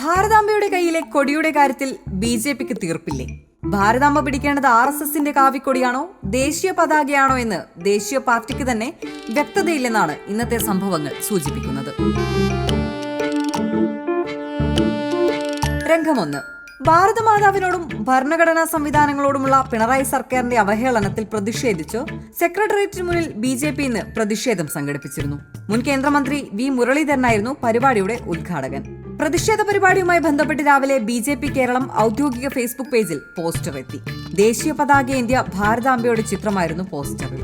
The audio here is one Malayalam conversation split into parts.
ഭാരതാംബയുടെ കയ്യിലെ കൊടിയുടെ കാര്യത്തിൽ ബി ജെ പിക്ക് തീർപ്പില്ലേ? ഭാരതാംബ പിടിക്കേണ്ടത് ആർ എസ് എസിന്റെ കാവിക്കൊടിയാണോ ദേശീയ പതാകയാണോ എന്ന് ദേശീയ പാർട്ടിക്ക് തന്നെ വ്യക്തതയില്ലെന്നാണ് ഇന്നത്തെ സംഭവങ്ങൾ സൂചിപ്പിക്കുന്നത്. രംഗമൊന്ന്. ഭാരതമാതാവിനോടും ഭരണഘടനാ സംവിധാനങ്ങളോടുമുള്ള പിണറായി സർക്കാരിന്റെ അവഹേളനത്തിൽ പ്രതിഷേധിച്ചു സെക്രട്ടേറിയറ്റിന് മുന്നിൽ ബി ജെ പി ഇന്ന് പ്രതിഷേധം സംഘടിപ്പിച്ചിരുന്നു. മുൻ കേന്ദ്രമന്ത്രി വി മുരളീധരനായിരുന്നു പരിപാടിയുടെ ഉദ്ഘാടകൻ. പ്രതിഷേധ പരിപാടിയുമായി ബന്ധപ്പെട്ട് രാവിലെ ബി ജെ പി കേരളം ഔദ്യോഗിക ഫേസ്ബുക്ക് പേജിൽ പോസ്റ്റർ എത്തി. ദേശീയ പതാക ഇന്ത്യ ഭാരതാംബയുടെ ചിത്രമായിരുന്നു പോസ്റ്ററിൽ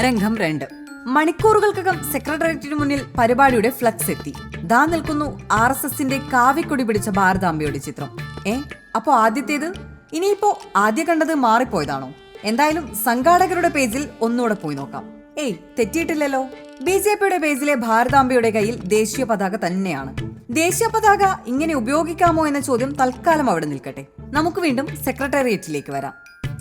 രംഗം രണ്ട്. മണിക്കൂറുകൾക്കകം സെക്രട്ടേറിയറ്റിന് മുന്നിൽ പരിപാടിയുടെ ഫ്ലക്സ് എത്തി. ദാ നിൽക്കുന്നു ആർ എസ് എസിന്റെ കാവിക്കൊടി പിടിച്ച ഭാരതാംബയുടെ ചിത്രം. ഏ അപ്പോ ആദ്യത്തേത്? ഇനിയിപ്പോ ആദ്യ കണ്ടത് മാറിപ്പോയതാണോ? എന്തായാലും സംഘാടകരുടെ പേജിൽ ഒന്നുകൂടെ പോയി നോക്കാം. ഏയ് തെറ്റിയിട്ടില്ലല്ലോ. ബി ജെ പിയുടെ പേജിലെ ഭാരതാംബയുടെ കയ്യിൽ ദേശീയ പതാക തന്നെയാണ്. ദേശീയ പതാക ഇങ്ങനെ ഉപയോഗിക്കാമോ എന്ന ചോദ്യം തൽക്കാലം അവിടെ നിൽക്കട്ടെ. നമുക്ക് വീണ്ടും സെക്രട്ടേറിയറ്റിലേക്ക് വരാം.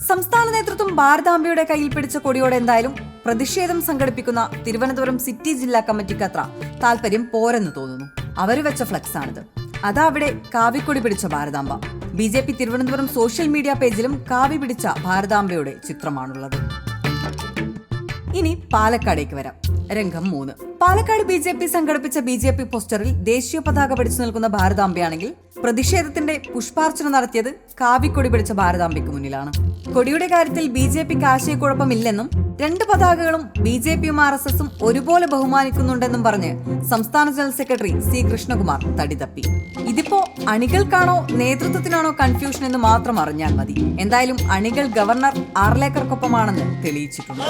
സംസ്ഥാന നേതൃത്വം ഭാരതാംബയുടെ കയ്യിൽ പിടിച്ച കൊടിയോടെ എന്തായാലും പ്രതിഷേധം സംഘടിപ്പിക്കുന്ന തിരുവനന്തപുരം സിറ്റി ജില്ലാ കമ്മിറ്റിക്ക് അത്ര താല്പര്യം പോരെന്ന് തോന്നുന്നു. അവർ വെച്ച ഫ്ലക്സ് ആണിത് അതാ അവിടെ കാവിക്കൊടി പിടിച്ച Bharatamba. B Thiruvananthapuram social media പേജിലും കാവി പിടിച്ച ഭാരതാംബയുടെ ചിത്രമാണുള്ളത്. ഇനി പാലക്കാടേക്ക് വരാം. രംഗം മൂന്ന്. പാലക്കാട് ബി ജെ പി സംഘടിപ്പിച്ച ബി ജെ പി പോസ്റ്ററിൽ ദേശീയ പതാക പിടിച്ചു നിൽക്കുന്ന ഭാരതാംബയാണെങ്കിൽ പ്രതിഷേധത്തിന്റെ പുഷ്പാർച്ചന നടത്തിയത് കാവിക്കൊടി പിടിച്ച ഭാരതാംബയ്ക്ക് മുന്നിലാണ്. കൊടിയുടെ കാര്യത്തിൽ ബി ജെ പിക്ക് ആശയക്കുഴപ്പമില്ലെന്നും രണ്ട് പതാകകളും ബി ജെ പിയും ആർ എസ് എസും ഒരുപോലെ ബഹുമാനിക്കുന്നുണ്ടെന്നും പറഞ്ഞ് സംസ്ഥാന ജനറൽ സെക്രട്ടറി സി കൃഷ്ണകുമാർ തടിതപ്പി. ഇതിപ്പോ അണികൾക്കാണോ നേതൃത്വത്തിനാണോ കൺഫ്യൂഷൻ എന്ന് മാത്രം അറിഞ്ഞാൽ മതി. എന്തായാലും അണികൾ ഗവർണർ ആർലേക്കർക്കൊപ്പമാണെന്ന് തെളിയിച്ചിട്ടുണ്ട്.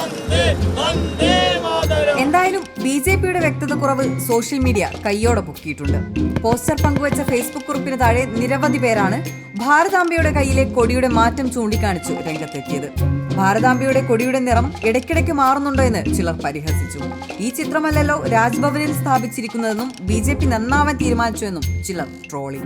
ബി ജെ പിയുടെ വ്യക്തത കുറവ് സോഷ്യൽ മീഡിയ കയ്യോടെ പൊക്കിയിട്ടുണ്ട്. പോസ്റ്റർ പങ്കുവച്ച ഫേസ്ബുക്ക് കുറിപ്പിന് താഴെ നിരവധി പേരാണ് ഭാരതാംബയുടെ കയ്യിലെ കൊടിയുടെ മാറ്റം ചൂണ്ടിക്കാണിച്ചു രംഗത്തെത്തിയത്. ഭാരതാംബയുടെ കൊടിയുടെ നിറം ഇടയ്ക്കിടയ്ക്ക് മാറുന്നുണ്ടോ എന്ന് ചിലർ പരിഹസിച്ചു. ഈ ചിത്രമല്ലല്ലോ രാജ്ഭവനിൽ സ്ഥാപിച്ചിരിക്കുന്നതെന്നും ബി ജെ പി നന്നാവാൻ തീരുമാനിച്ചുവെന്നും ചിലർ ട്രോളി